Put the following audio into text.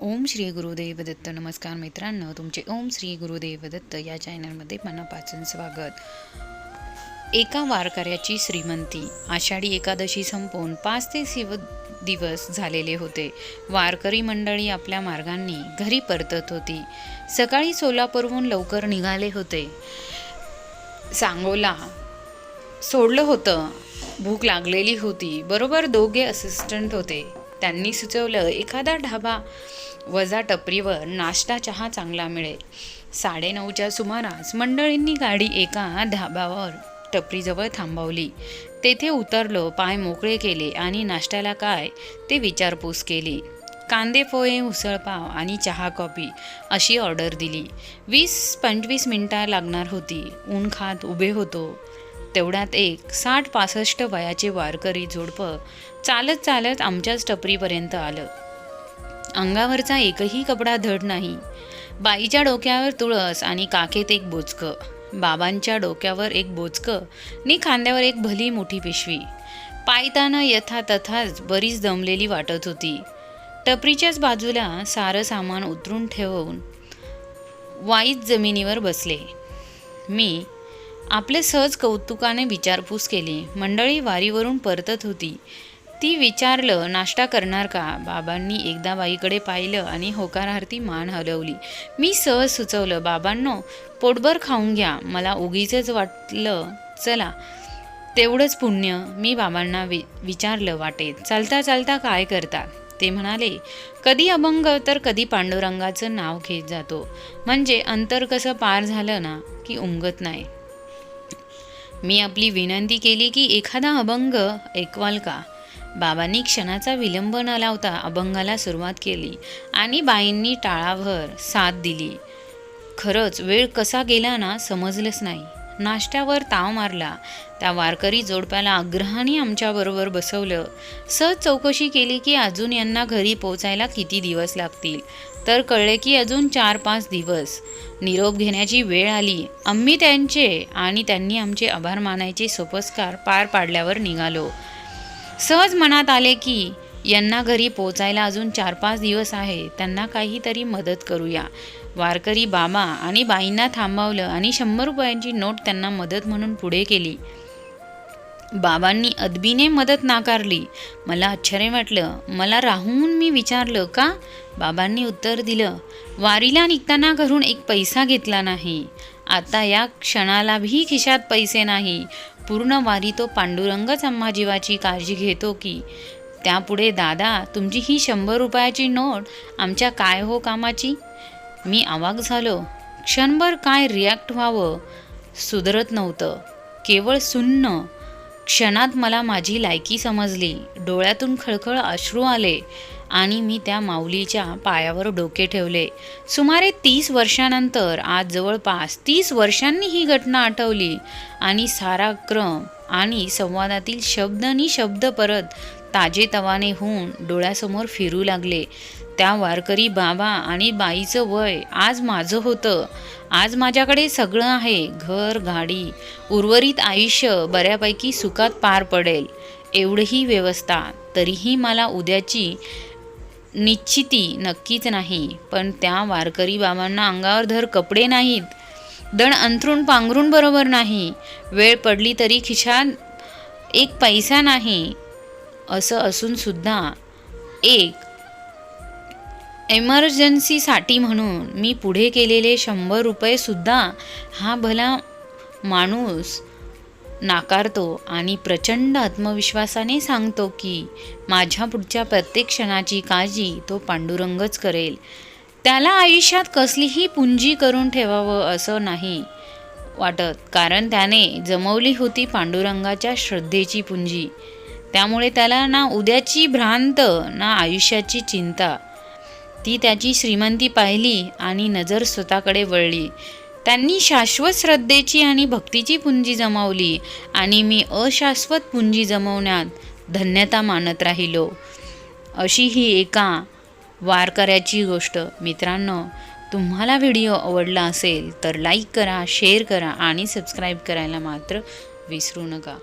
ओम श्री गुरुदेव दत्त नमस्कार मित्रांनो तुमचे ओम श्री गुरुदेव दत्त या चॅनलमध्ये मनापासून स्वागत. एका वारकऱ्याची श्रीमंती. आषाढी एकादशी संपवून पाच ते शिव दिवस झालेले होते. वारकरी मंडळी आपल्या मार्गांनी घरी परतत होती. सकाळी सोलापूरहून लवकर निघाले होते. सांगोला. सोडलं होतं. भूक लागलेली होती. बरोबर दोघे असिस्टंट होते. त्यांनी सुचवलं एखादा ढाबा वजा टपरीवर नाश्ता चहा चांगला मिळेल. साडेनऊच्या सुमारास मंडळींनी गाडी एका ढाब्यावर टपरीजवळ थांबवली. तेथे उतरलो पाय मोकळे केले आणि नाश्त्याला काय ते विचारपूस केली. कांदे पोहे उसळपाव आणि चहा कॉफी अशी ऑर्डर दिली. वीस पंचवीस मिनटं लागणार होती. ऊन खात उभे होतो. तेवढ्यात एक साठ पासष्ट वयाचे वारकरी जोडपं चालत चालत आमच्याच टपरीपर्यंत आलं. अंगावरचा एकही कपडा धड नाही. बाईच्या डोक्यावर तुळस आणि काखेत एक बोचकं. बाबांच्या डोक्यावर एक बोचकं नि खांद्यावर एक भली मोठी पिशवी. पायताना यथा तथाच बरीच दमलेली वाटत होती. टपरीच्याच बाजूला सारं सामान उतरून ठेवून वाईत जमिनीवर बसले. मी आपले सहज कौतुकाने विचारपूस केली. मंडळी वारीवरून परतत होती. ती विचारलं नाश्ता करणार का? बाबांनी एकदा बाईकडे पाहिलं आणि होकारार्थी मान हलवली. मी सहज सुचवलं बाबांनो पोटभर खाऊन घ्या. मला उगीच वाटलं चला. तेवढंच पुण्य. मी बाबांना वि विचारलं वाटेत चालता चालता काय करता? ते म्हणाले कधी अभंग तर कधी पांडुरंगाचं नाव घेत जातो. म्हणजे अंतर कसं पार झालं ना की उमगत नाही. मी आपली विनंती केली की एखादा अभंग ऐकवाल का? बाबांनी क्षणाचा विलंब न लावता अभंगाला सुरुवात केली आणि बाईंनी टाळाभर साथ दिली. खरंच वेळ कसा गेला ना समजलंच नाही. नाश्त्यावर ताव मारला. त्या वारकरी जोडप्याला आग्रहाने आमच्याबरोबर बसवलं. सहज चौकशी केली की अजून यांना घरी पोचायला किती दिवस लागतील? तर कळले की अजून चार पाच दिवस. निरोप घेण्याची वेळ आली. आम्ही त्यांचे आणि त्यांनी आमचे आभार मानायचे सोपस्कार पार पाडल्यावर निघालो. सहज मनात आले की यांना घरी पोचायला अजून चार पाच दिवस आहे. त्यांना काहीतरी मदत करूया. वारकरी बाबा आणि बाईंना थांबवलं आणि शंभर रुपयांची नोट त्यांना मदत म्हणून पुढे केली. बाबांनी अदबीने मदत नाकारली. मला आश्चर्य वाटलं. मला राहून मी विचारलं का? बाबांनी उत्तर दिलं वारीला निघताना घरून एक पैसा घेतला नाही. आता या क्षणालाही खिशात पैसे नाही. पूर्ण वारी तो पांडुरंगच आम्हा जीवाची काळजी घेतो की. त्यापुढे दादा तुमची ही शंभर रुपयाची नोट आमच्या काय हो कामाची? मी आवाक झालो. क्षणभर काय रिॲक्ट व्हावं सुधरत नव्हतं. केवळ सुन्न. क्षणात मला माझी लायकी समजली. डोळ्यातून खळखळ अश्रू आले आणि मी त्या माऊलीच्या पायावर डोके ठेवले. सुमारे तीस वर्षानंतर आज जवळपास तीस वर्षांनी ही घटना आठवली आणि सारा क्रम आणि संवादातील शब्द आणि शब्द परत ताजेतवाने होऊन डोळ्यासमोर फिरू लागले. त्या वारकरी बाबा आणि बाईचं वय आज माझं होतं. आज माझ्याकडे सगळं आहे घर गाडी. उर्वरित आयुष्य बऱ्यापैकी सुखात पार पडेल. एवढीही व्यवस्था तरीही मला उद्याची निश्चिती नक्कीच नाही. पण त्या वारकरी बाबांना अंगावर धर कपडे नाहीत. दण अंथरूण पांघरून बरोबर नाही. वेळ पडली तरी खिशात एक पैसा नाही. असं असूनसुद्धा एक एमर्जन्सीसाठी म्हणून मी पुढे केलेले शंभर रुपयेसुद्धा हा भला माणूस नाकारतो आणि प्रचंड आत्मविश्वासाने सांगतो की माझ्या पुढच्या प्रत्येक क्षणाची काळजी तो पांडुरंगच करेल. त्याला आयुष्यात कसलीही पुंजी करून ठेवावं असं नाही वाटत कारण त्याने जमवली होती पांडुरंगाच्या श्रद्धेची पुंजी. त्यामुळे त्याला ना उद्याची भ्रांत ना आयुष्याची चिंता. ती त्याची श्रीमंती पाहिली आणि नजर स्वतःकडे वळली. त्यांनी शाश्वत श्रद्धेची आणि भक्तीची पुंजी जमावली आणि मी अशाश्वत पुंजी जमवण्यात धन्यता मानत राहिलो. अशी ही एका वारकऱ्याची गोष्ट. मित्रांनो तुम्हाला व्हिडिओ आवडला असेल तर लाईक करा शेअर करा आणि सबस्क्राईब करायला मात्र विसरू नका.